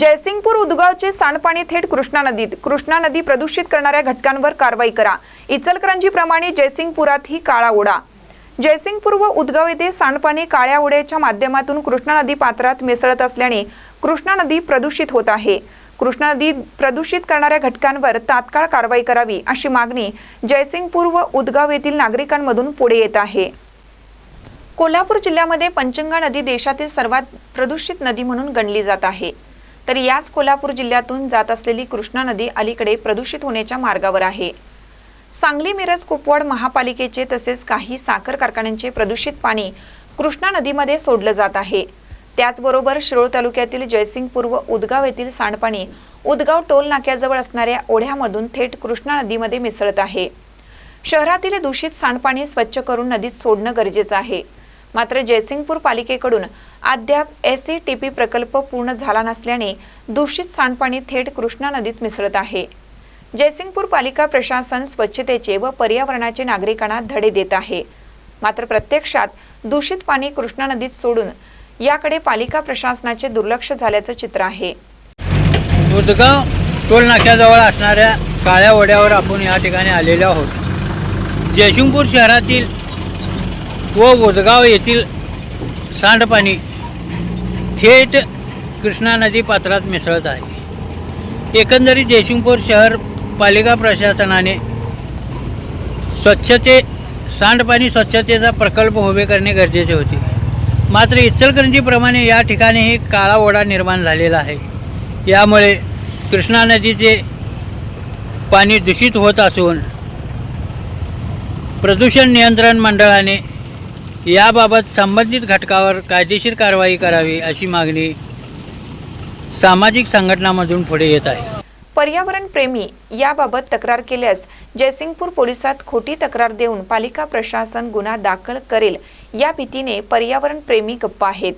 जयसिंगपूर उदगावचे सांडपाणी थेट कृष्णा नदीत. कृष्णा नदी प्रदूषित करणाऱ्या घटकांवर कारवाई करा. इचलकरंजीप्रमाणे जयसिंगपुरातही काळा ओढा. जयसिंगपूर व उदगाव येथे सांडपाणी काळ्या ओढ्याच्या माध्यमातून कृष्णा नदी पात्रात मिसळत असल्याने कृष्णा नदी प्रदूषित होत आहे. कृष्णा नदी प्रदूषित करणाऱ्या घटकांवर तात्काळ कारवाई करावी अशी मागणी जयसिंगपूर व उदगाव येथील नागरिकांमधून पुढे येत आहे. कोल्हापूर जिल्ह्यामध्ये पंचंगा नदी देशातील सर्वात प्रदूषित नदी म्हणून गणली जात आहे. तर याच कोल्हापूर जिल्ह्यातून जात असलेली कृष्णा नदी अलीकडे प्रदूषित होण्याच्या मार्गावर आहे. सांगली मिरज कुपवाड महापालिकेचे तसेच काही साखर कारखान्यांचे प्रदूषित पाणी कृष्णा नदीमध्ये सोडलं जात आहे. त्याचबरोबर शिरोळ तालुक्यातील जयसिंगपूर व उदगाव येथील सांडपाणी उदगाव टोल नाक्याजवळ असणाऱ्या ओढ्यामधून थेट कृष्णा नदीमध्ये मिसळत आहे. शहरातील दूषित सांडपाणी स्वच्छ करून नदीत सोडणं गरजेचं आहे. मात्र जयसिंगपूर पालिकेकडून अद्याप एस टी पी प्रकल्प पूर्ण झाला नसल्याने दूषित सांडपाणी थेट कृष्णा नदीत मिसळत आहे. जयसिंगपूर पालिका प्रशासन स्वच्छतेचे व पर्यावरणाचे नागरिकांना धडे देत आहे. मात्र प्रत्यक्षात दूषित पाणी कृष्णा नदीत सोडून याकडे पालिका प्रशासनाचे दुर्लक्ष झाल्याचं चित्र आहे. उदगाव टोल नाक्याजवळ असणाऱ्या काळ्या ओढ्यावर आपण या ठिकाणी आलेलो आहोत. जयसिंगपूर शहरातील व उदगाव येथील सांडपाणी थेट कृष्णा नदी पात्रात मिसळत आहे. एकंदरीत जयसिंगपूर शहर पालिका प्रशासनाने स्वच्छते सांडपाणी स्वच्छतेचा प्रकल्प उभे करणे गरजेचे होते. मात्र इचलकरंजीप्रमाणे या ठिकाणीही काळा ओढा निर्माण झालेला आहे. यामुळे कृष्णा नदीचे पाणी दूषित होत असून प्रदूषण नियंत्रण मंडळाने याबाबत संबंधित घटकावर कायदेशीर कारवाई करावी अशी मागणी सामाजिक संघटनामधून पुढे येत आहे. पर्यावरण प्रेमी याबाबत तक्रार केल्यास जयसिंगपूर पोलिसात खोटी तक्रार देऊन पालिका प्रशासन गुन्हा दाखल करेल या भीतीने पर्यावरण प्रेमी गप्प आहेत.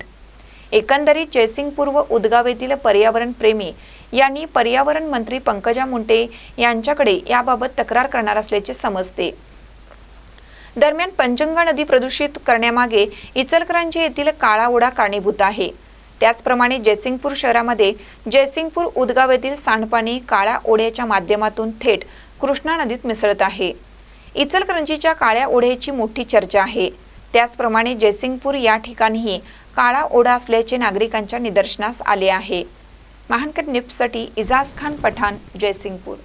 एकंदरीत जयसिंगपूर व उदगाव येथील पर्यावरण प्रेमी यांनी पर्यावरण मंत्री पंकजा मुंडे यांच्याकडे याबाबत तक्रार करणार असल्याचे समजते. दरम्यान पंचंगा नदी प्रदूषित करण्यामागे इचलकरंजी येथील काळा ओढा कारणीभूत आहे. त्याचप्रमाणे जयसिंगपूर शहरामध्ये जयसिंगपूर उदगाव येथील सांडपाणी काळ्या ओढ्याच्या माध्यमातून थेट कृष्णा नदीत मिसळत आहे. इचलकरंजीच्या काळ्या ओढ्याची मोठी चर्चा आहे. त्याचप्रमाणे जयसिंगपूर या ठिकाणीही काळा ओढा असल्याचे नागरिकांच्या निदर्शनास आले आहे. महानकर निप्ससाठी इजाज खान पठाण जयसिंगपूर.